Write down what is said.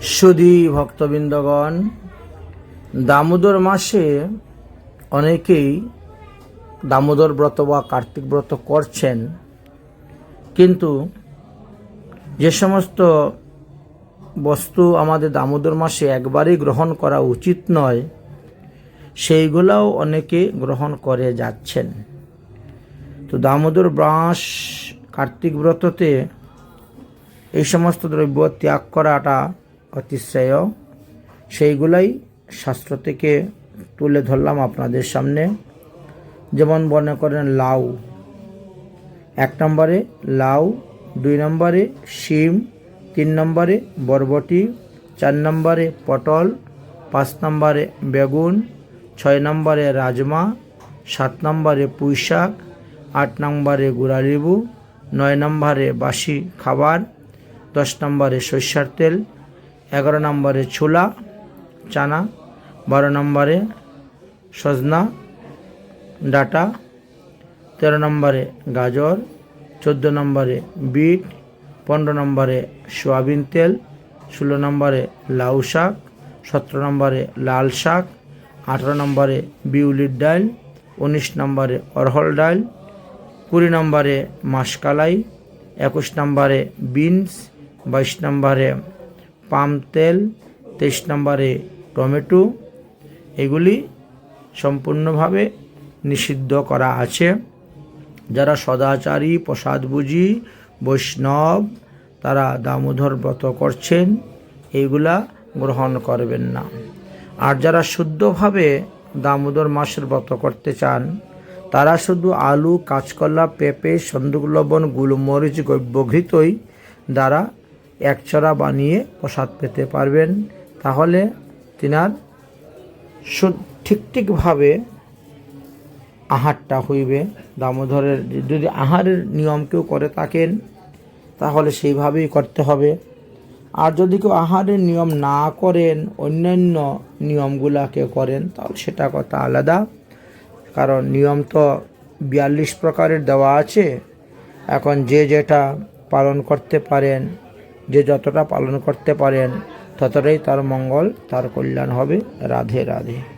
সুধী ভক্তবৃন্দগণ, দামোদর মাসে অনেকেই দামোদর ব্রত বা কার্তিক ব্রত করছেন। কিন্তু যে সমস্ত বস্তু আমাদের দামোদর মাসে একবারই গ্রহণ করা উচিত নয়, সেইগুলাও অনেকে গ্রহণ করে যাচ্ছেন। তো দামোদর ব্রাস কার্তিক ব্রততে এই সমস্ত দ্রব্য ত্যাগ করাটা অতি শ্রেয় সেইগুলাই শাস্ত্র থেকে তুলে ধরলাম আপনাদের সামনে। যেমন মনে করেন লাউ। এক নম্বরে লাউ, দুই নম্বরে শিম, তিন নম্বরে বরবটি, চার নম্বরে পটল, পাঁচ নম্বরে বেগুন, ছয় নম্বরে রাজমা, সাত নম্বরে পুঁই শাক আট নম্বরে গুড়ালিবু, নয় নম্বরে বাসি খাবার, দশ নম্বরে সর্ষার তেল এগারো নম্বরে ছোলা চানা, বারো নম্বরে সজনা, ডাটা, তেরো নম্বরে গাজর, চোদ্দ নম্বরে বিট, পনেরো নম্বরে সয়াবিন তেল, ষোলো নম্বরে লাউ শাক, সতেরো নম্বরে লাল শাক, আঠেরো নম্বরে বিউলির ডাল, উনিশ নম্বরে অরহল ডাল, কুড়ি নম্বরে মাসকালাই, একুশ নম্বরে বিনস, বাইশ নম্বরে পাম তেল, তেইশ নম্বরে টমেটো, এগুলি সম্পূর্ণভাবে নিষিদ্ধ করা আছে। যারা সদাচারী, প্রসাদভুজি, বৈষ্ণব, তারা দামোদর ব্রত করছেন এইগুলা গ্রহণ করবেন না। আর যারা শুদ্ধভাবে দামোদর মাসের ব্রত করতে চান, তারা শুধু আলু, কাঁচকলা, পেঁপে, সন্দুক লবণ, গুলমরিচ গব্যঘৃতই দ্বারা একচড়া বানিয়ে প্রসাদ পেতে পারবেন। তাহলে তিনার ঠিক ঠিকভাবে আহারটা হইবে। দামোদরের যদি আহারের নিয়ম কেউ করে থাকেন, তাহলে সেইভাবেই করতে হবে। আর যদি কেউ আহারের নিয়ম না করেন, অন্যান্য নিয়মগুলাকে করেন, তাহলে সেটা কথা আলাদা। কারণ নিয়ম তো বিয়াল্লিশ প্রকারের দেওয়া আছে। এখন যে যেটা পালন করতে পারেন যে যতটা পালন করতে পারেন ততটাই তার মঙ্গল তার কল্যাণ হবে। রাধে রাধে।